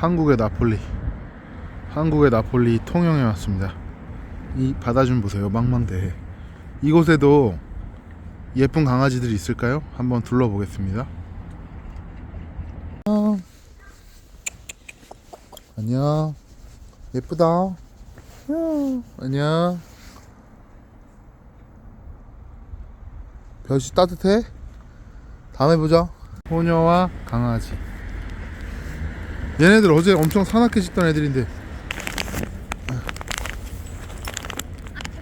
한국의 나폴리. 한국의 나폴리 통영에 왔습니다. 이 바다 좀 보세요 망망대해 이곳에도 예쁜 강아지들이 있을까요? 한번 둘러보겠습니다. 어. 안녕. 예쁘다. 어, 안녕. 볕이 따뜻해? 다음에 보자. 소녀와 강아지 얘네들 어제 엄청 사납게 짖던 애들인데 아,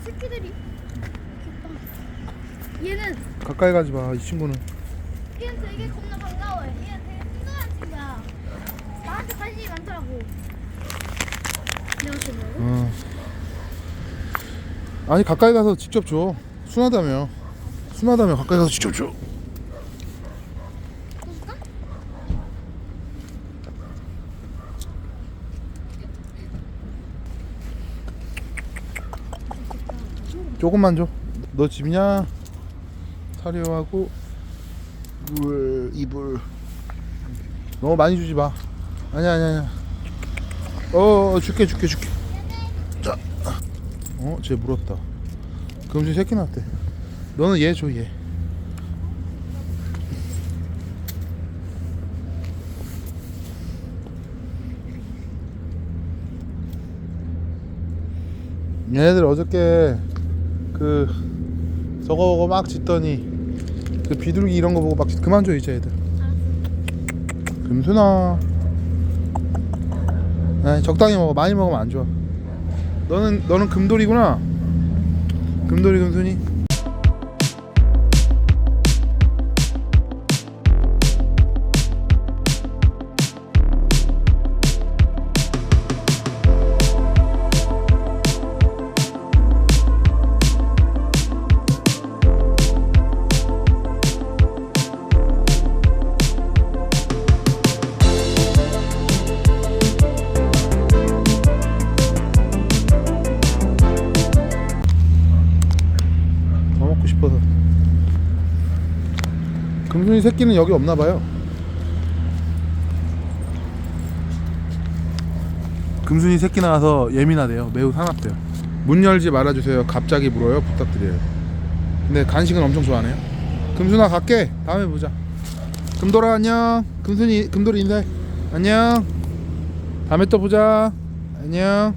새끼들이 귀엽다. 얘는 가까이 가지 마 이 친구는 얘는 되게 겁나 반가워요. 얘는 되게 순수한 친구야. 나한테 관심이 많더라고. 안녕하세요. 어. 아니 가까이 가서 직접 줘 순하다며 순하다며 가까이 가서 직접 줘 조금만 줘 너 집이냐? 사료하고 물 이불. 너무 많이 주지 마. 아니야 아니야 아니야. 어, 어 줄게 줄게 줄게. 자 어 쟤 물었다. 금수 새끼 낳았대. 너는 얘 줘 얘. 얘네들 어저께 그 저거 보고 막 짖더니 그 비둘기 이런 거 보고 막 짖- 그만 줘 이제 애들. 금순아. 아 적당히 먹어. 많이 먹으면 안 좋아. 너는 너는 금돌이구나. 금돌이 금순이 싶어서. 금순이 새끼는 여기 없나 봐요. 금순이 새끼 나와서 예민하대요. 매우 사납대요. 문 열지 말아주세요. 갑자기 물어요. 부탁드려요. 근데 간식은 엄청 좋아하네요. 금순아 갈게. 다음에 보자. 금돌아 안녕. 금순이 금돌이 인사해. 안녕. 다음에 또 보자. 안녕